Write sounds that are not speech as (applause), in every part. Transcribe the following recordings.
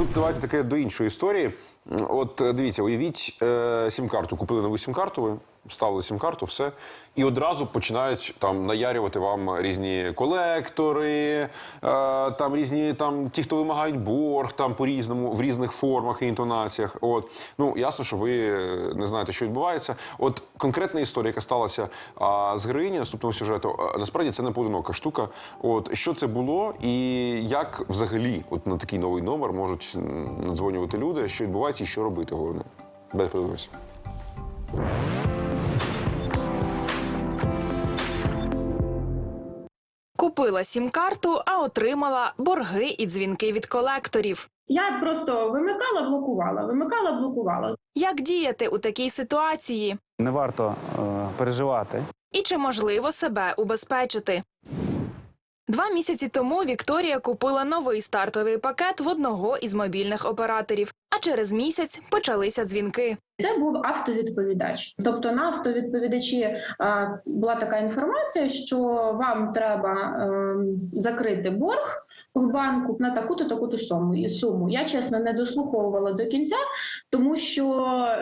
тут давайте таке до іншої історії. От е, дивіться, уявіть е, сім-карту, купили нову сім-карту, ви вставили сім-карту, все. І одразу починають там наярювати вам різні колектори, е, там різні там ті, хто вимагають борг, там по різному в різних формах і інтонаціях. От ну ясно, що ви е, не знаєте, що відбувається. От конкретна історія, яка сталася а, з героїні наступного сюжету, а, насправді це не поодинока штука. От що це було, і як взагалі, от на такий новий номер можуть надзвонювати люди, що відбувається і що робити головне. Без подивимося. Купила сім-карту, а отримала борги і дзвінки від колекторів. Я просто вимикала, блокувала, вимикала, блокувала. Як діяти у такій ситуації? Не варто е, переживати. І чи можливо себе убезпечити? Два місяці тому Вікторія купила новий стартовий пакет в одного із мобільних операторів, а через місяць почалися дзвінки. Це був автовідповідач. Тобто на автовідповідачі е, була така інформація, що вам треба е, закрити борг в банку на таку-то таку-то суму. Суму. Я чесно не дослуховувала до кінця, тому що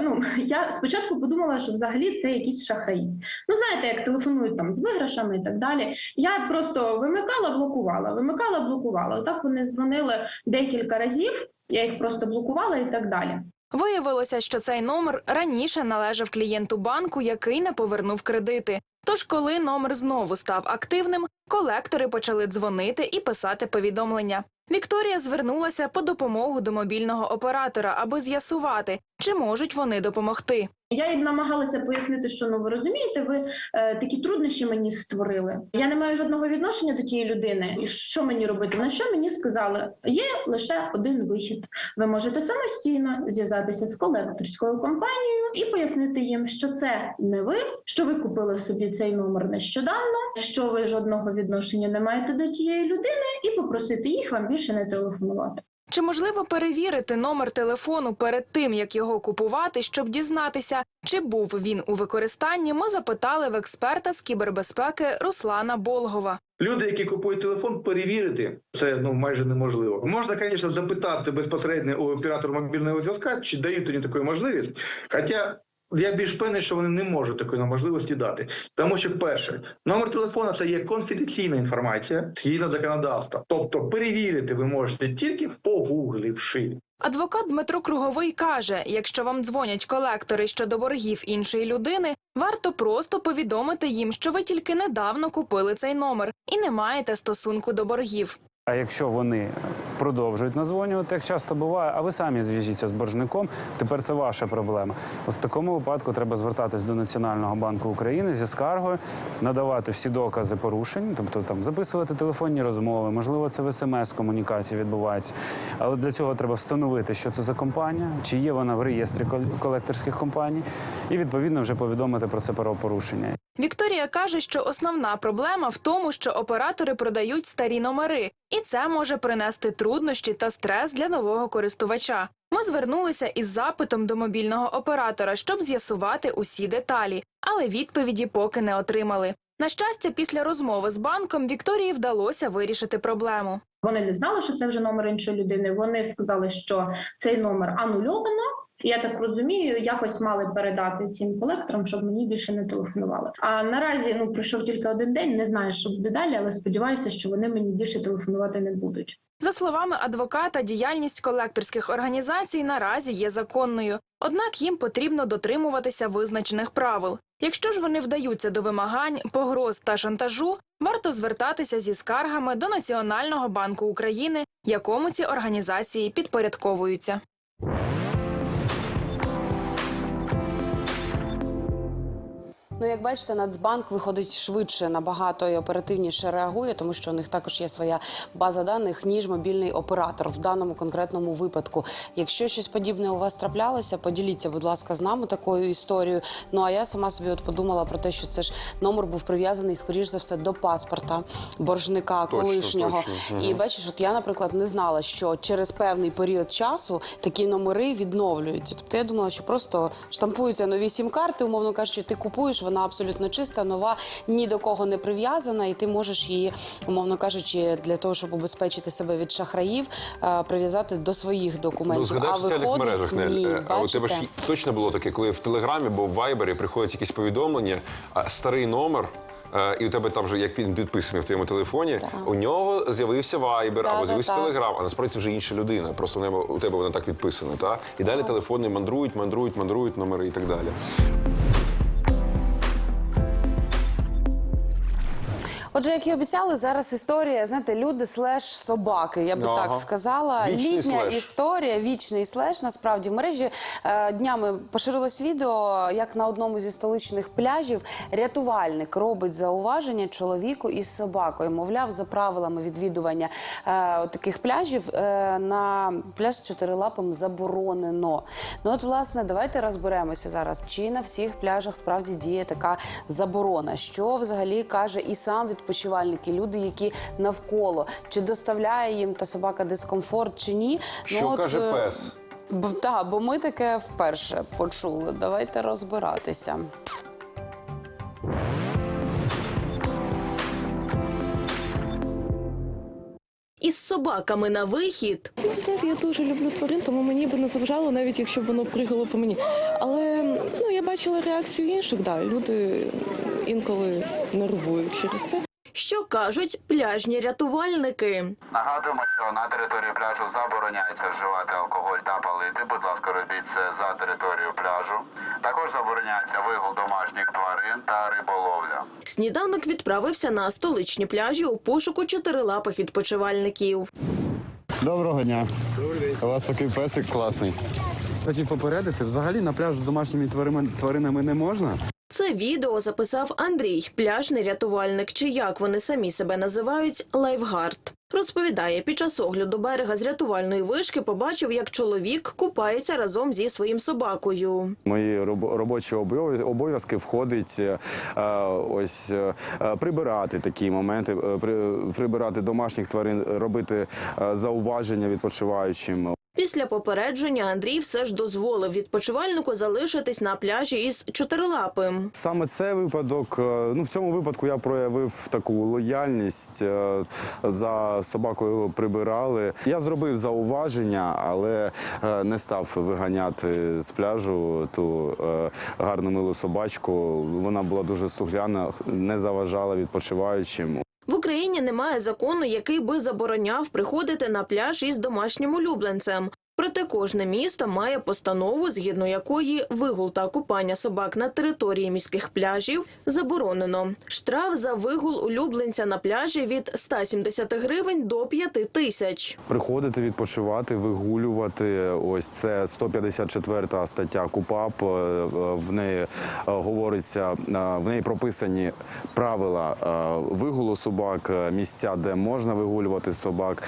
ну (laughs) я спочатку подумала, що взагалі це якісь шахраї. Ну знаєте, як телефонують там з виграшами і так далі. Я просто вимикала, блокувала, вимикала, блокувала. Отак вони дзвонили декілька разів. Я їх просто блокувала і так далі. Виявилося, що цей номер раніше належав клієнту банку, який не повернув кредити. Тож, коли номер знову став активним, колектори почали дзвонити і писати повідомлення. Вікторія звернулася по допомогу до мобільного оператора, аби з'ясувати, чи можуть вони допомогти. Я їм намагалася пояснити, що ну ви розумієте, ви е, такі труднощі мені створили. Я не маю жодного відношення до тієї людини. І що мені робити? На що мені сказали? Є лише один вихід. Ви можете самостійно зв'язатися з колекторською компанією і пояснити їм, що це не ви, що ви купили собі цей номер нещодавно, що ви жодного відношення не маєте до тієї людини, і попросити їх вам більше не телефонувати. Чи можливо перевірити номер телефону перед тим, як його купувати, щоб дізнатися, чи був він у використанні? Ми запитали в експерта з кібербезпеки Руслана Болгова. Люди, які купують телефон, перевірити це ну майже неможливо. Можна, звісно, запитати безпосередньо у оператора мобільного зв'язка, чи дають вони таку можливість. Хоча я більш певний, що вони не можуть такої можливості дати. Тому що, перше, номер телефона це є конфіденційна інформація згідно законодавства. Тобто перевірити ви можете тільки погугливши. Адвокат Дмитро Круговий каже: якщо вам дзвонять колектори щодо боргів іншої людини, варто просто повідомити їм, що ви тільки недавно купили цей номер і не маєте стосунку до боргів. А якщо вони продовжують назвонювати, як часто буває, а ви самі зв'яжіться з боржником, тепер це ваша проблема. Ось в такому випадку треба звертатись до Національного банку України зі скаргою, надавати всі докази порушень, тобто там записувати телефонні розмови, можливо, це в смс комунікації відбувається. Але для цього треба встановити, що це за компанія, чи є вона в реєстрі колекторських компаній, і відповідно вже повідомити про це правопорушення. Вікторія каже, що основна проблема в тому, що оператори продають старі номери, і це може принести труднощі та стрес для нового користувача. Ми звернулися із запитом до мобільного оператора, щоб з'ясувати усі деталі, але відповіді поки не отримали. На щастя, після розмови з банком Вікторії вдалося вирішити проблему. Вони не знали, що це вже номер іншої людини. Вони сказали, що цей номер анульовано. Я так розумію, якось мали передати цим колекторам, щоб мені більше не телефонували. А наразі ну пройшов тільки один день. Не знаю, що буде далі, але сподіваюся, що вони мені більше телефонувати не будуть. За словами адвоката, діяльність колекторських організацій наразі є законною, однак їм потрібно дотримуватися визначених правил. Якщо ж вони вдаються до вимагань, погроз та шантажу, варто звертатися зі скаргами до Національного банку України, якому ці організації підпорядковуються. Ну, як бачите, Нацбанк виходить швидше, набагато і оперативніше реагує, тому що у них також є своя база даних, ніж мобільний оператор в даному конкретному випадку. Якщо щось подібне у вас траплялося, поділіться, будь ласка, з нами такою історією. Ну а я сама собі от подумала про те, що це ж номер був прив'язаний, скоріш за все, до паспорта боржника Точно, колишнього. точно. І бачиш, от я, наприклад, не знала, що через певний період часу такі номери відновлюються. Тобто я думала, що просто штампуються нові сім-карти, умовно кажучи, ти купуєш. Вона абсолютно чиста, нова, ні до кого не прив'язана, і ти можеш її, умовно кажучи, для того, щоб убезпечити себе від шахраїв, е, прив'язати до своїх документів. Ну, згадай а в соціальних мережах, Нель. ні, Е, а у тебе ж точно було таке, коли в Телеграмі або в Вайбері приходять якісь повідомлення, а старий номер. е, І у тебе там вже як він підписаний в твоєму телефоні, у нього з'явився вайбер Так, або так, з'явився телеграм, а насправді це вже інша людина. Просто у тебе вона так підписана. Та? І далі телефони мандрують, мандрують, мандрують номери і так далі. Отже, як і обіцяли, зараз історія, знаєте, люди слеш собаки, я би Ага. так сказала. Вічний Літня слеш. історія, вічний слеш. Насправді в мережі е, днями поширилось відео, як на одному зі столичних пляжів рятувальник робить зауваження чоловіку із собакою. Мовляв, за правилами відвідування е, таких пляжів е, на пляж з чотирилапим заборонено. Ну от, власне, давайте розберемося зараз, чи на всіх пляжах справді діє така заборона. Що взагалі каже і сам відпочивальник, і люди, які навколо, чи доставляє їм та собака дискомфорт, чи ні. Що от, каже е, пес? Бо, та, бо ми таке вперше почули. Давайте розбиратися. із собаками на вихід. Ви знаєте, я дуже люблю тварин, тому мені би не заважало, навіть якщо б воно пригало по мені. Але ну я бачила реакцію інших. Да, люди інколи нервують через це. Що кажуть пляжні рятувальники? Нагадуємо, що на території пляжу забороняється вживати алкоголь та палити. Будь ласка, робіть це за територію пляжу. Також забороняється вигул домашніх тварин та риболовля. Сніданок відправився на столичні пляжі у пошуку чотирилапих відпочивальників. Доброго дня. У вас такий песик класний. Хотів попередити, взагалі на пляж з домашніми тваринами, тваринами не можна. Це відео записав Андрій, пляжний рятувальник, чи як вони самі себе називають лайфгард. Розповідає, під час огляду берега з рятувальної вишки побачив, як чоловік купається разом зі своїм собакою. Мої робочі обов'яз- обов'язки входить е, ось е, е, прибирати такі моменти, е, прибирати домашніх тварин, робити е, зауваження відпочиваючим. Після попередження Андрій все ж дозволив відпочивальнику залишитись на пляжі із чотирилапим. Саме цей випадок, е, ну в цьому випадку я проявив таку лояльність. е, За собакою прибирали. Я зробив зауваження, але е, не став виганяти з пляжу ту гарну милу собачку. Вона була дуже слухляна, не заважала відпочиваючим. Україні немає закону, який би забороняв приходити на пляж із домашнім улюбленцем. Проте кожне місто має постанову, згідно якої вигул та купання собак на території міських пляжів заборонено. Штраф за вигул улюбленця на пляжі від 170 гривень до 5 тисяч. Приходити, відпочивати, вигулювати. Ось це 154 стаття КУПАП. Е, В неї е, говориться, е, в неї прописані правила вигулу собак, місця, де можна вигулювати собак.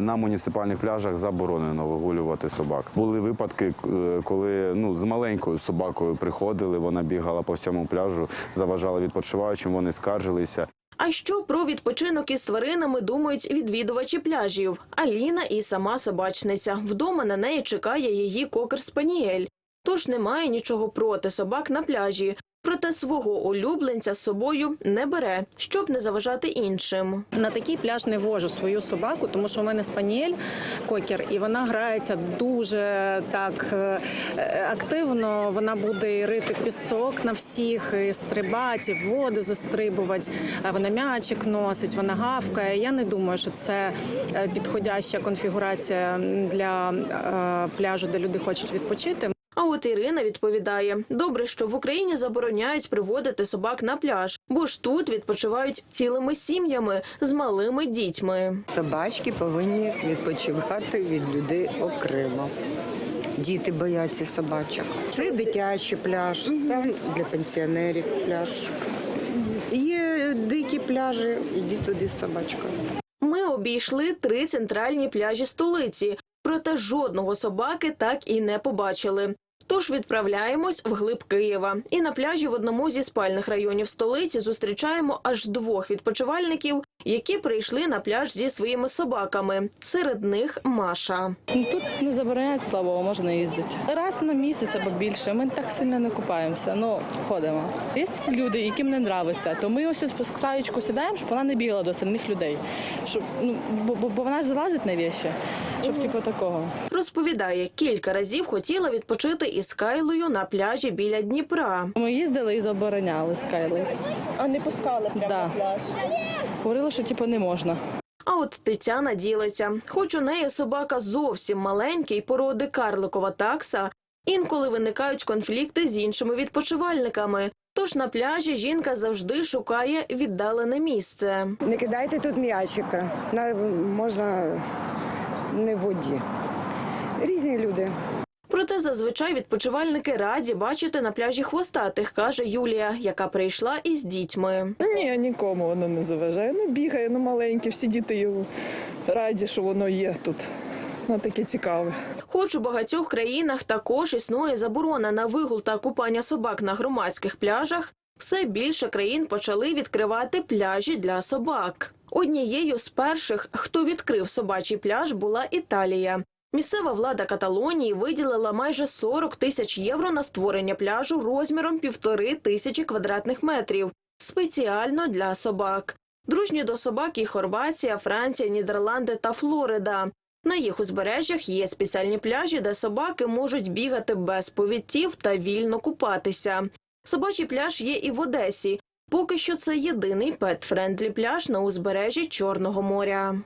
На муніципальних пляжах заборонено вигулювати собак. Були випадки, е, коли ну з маленькою собакою приходили. Вона бігала по всьому пляжу, заважала відпочиваючим. Вони скаржилися. А що про відпочинок із тваринами думають відвідувачі пляжів? Аліна і сама собачниця. Вдома на неї чекає її кокер спаніель. Тож немає нічого проти собак на пляжі. Проте свого улюбленця з собою не бере, щоб не заважати іншим. На такий пляж не вожу свою собаку, тому що у мене спаніель кокер, і вона грається дуже так е, е, активно. Вона буде рити пісок на всіх, і стрибати, і воду застрибувати. Вона м'ячик носить, вона гавкає. Я не думаю, що це е, підходяща конфігурація для е, пляжу, де люди хочуть відпочити. А от Ірина відповідає: добре, що в Україні забороняють приводити собак на пляж, бо ж тут відпочивають цілими сім'ями з малими дітьми. Собачки повинні відпочивати від людей окремо. Діти бояться собачок. Це дитячий пляж, там для пенсіонерів пляж. Є дикі пляжі, ідіть туди з собачкою. Ми обійшли три центральні пляжі столиці, проте жодного собаки так і не побачили. Тож відправляємось вглиб Києва. І на пляжі в одному зі спальних районів столиці зустрічаємо аж двох відпочивальників, які прийшли на пляж зі своїми собаками. Серед них Маша. Ну, Тут не забороняють, слава можна їздити. Раз на місяць або більше. Ми так сильно не купаємося, ну ходимо. Є люди, яким не подобається, то ми ось краєчку сідаємо, щоб вона не бігала до сильних людей. Щоб, ну, бо, бо, бо вона ж залазить на віші, щоб типу такого. Розповідає, кілька разів хотіла відпочити із Кайлою на пляжі біля Дніпра. Ми їздили і забороняли з Кайли. А не пускали прямо Да. на пляж. Говорили, що типу не можна. А от Тетяна ділиться. Хоч у неї собака зовсім маленький породи карликова такса, інколи виникають конфлікти з іншими відпочивальниками. Тож на пляжі жінка завжди шукає віддалене місце. Не кидайте тут м'ячика. На, можна не в воді. Різні люди. Проте зазвичай відпочивальники раді бачити на пляжі хвостатих, каже Юлія, яка прийшла із дітьми. Ні, нікому воно не заважає. Ну бігає, ну маленьке, всі діти його раді, що воно є тут. Ну таке цікаве. Хоч у багатьох країнах також існує заборона на вигул та купання собак на громадських пляжах, все більше країн почали відкривати пляжі для собак. Однією з перших, хто відкрив собачий пляж, була Італія. Місцева влада Каталонії виділила майже 40 тисяч євро на створення пляжу розміром півтори тисячі квадратних метрів спеціально для собак. Дружні до собак і Хорватія, Франція, Нідерланди та Флорида. На їх узбережжях є спеціальні пляжі, де собаки можуть бігати без повідців та вільно купатися. Собачий пляж є і в Одесі. Поки що це єдиний петфрендлі пляж на узбережжі Чорного моря.